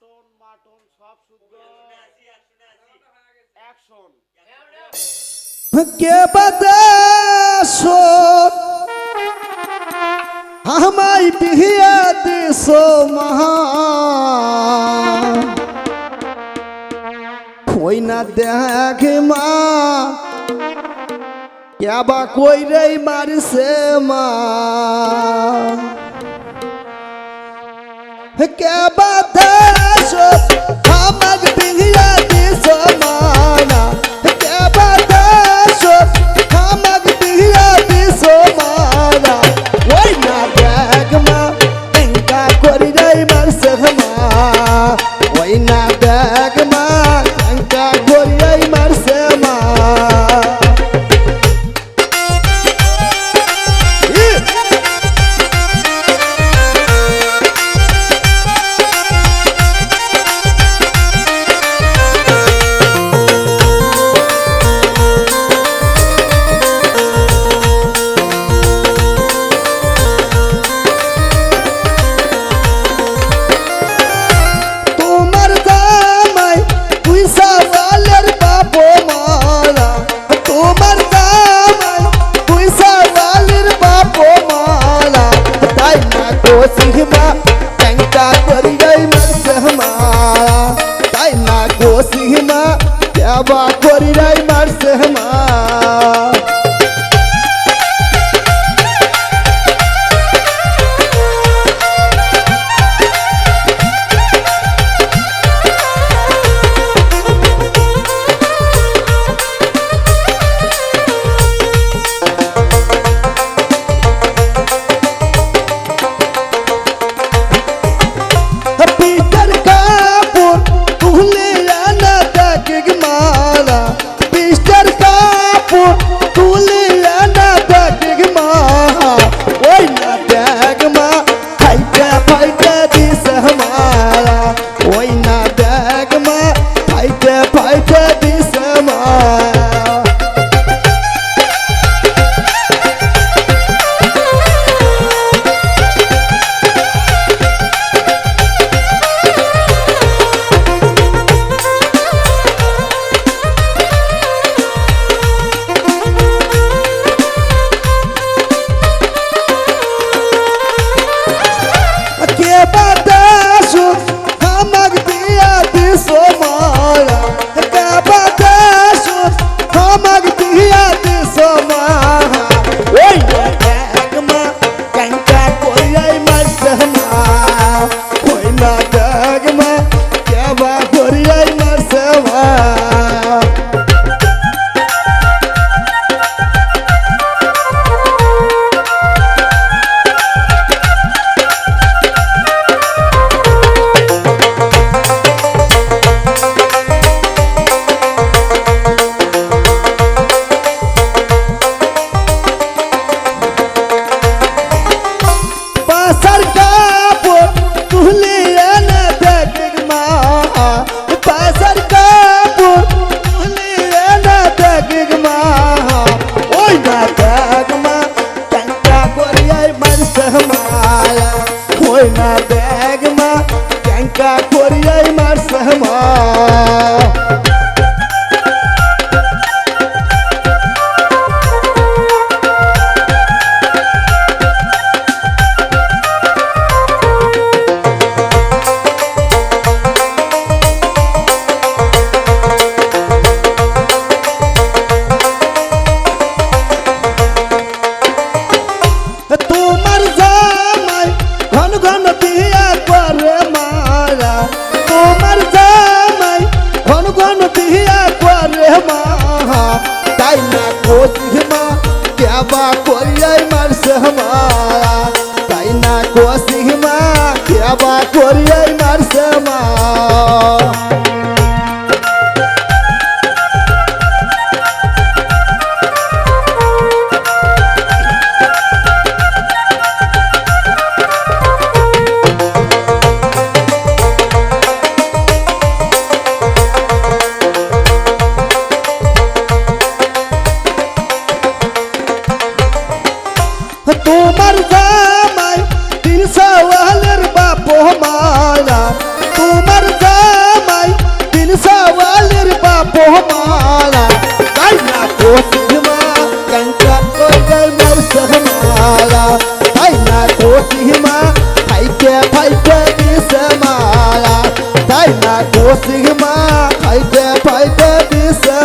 Mutton mutton সব শুদ্ধ। Action কে বাদাসো আমায় বিহিয়া দিছো মহা কই না দেখ মা। কেবা কই রে মারছে মা। কে বাদাসো সিংহ মা কেবা করি রাই মারছে মা। কাপড় তুলে আনা দেখ মা পাশার কাপড় তুলে আনা দেখ মা ওই না দেখ মা ট্যাঙ্কা করিয়াই মানুষ মায়া ওই মাহা তাই না কোসিমা কেবা করিয়াই মারছে মারা তাই না কোসিমা কেবা করিয়াই মারছে মা? মারা তাই না কোসিমা কাঞ্চা কইবে মরসহ মারা তাই না কোসিমা ফাইটে ফাইটে দিছে মারা তাই না কোসিমা ফাইটে ফাইটে দিছে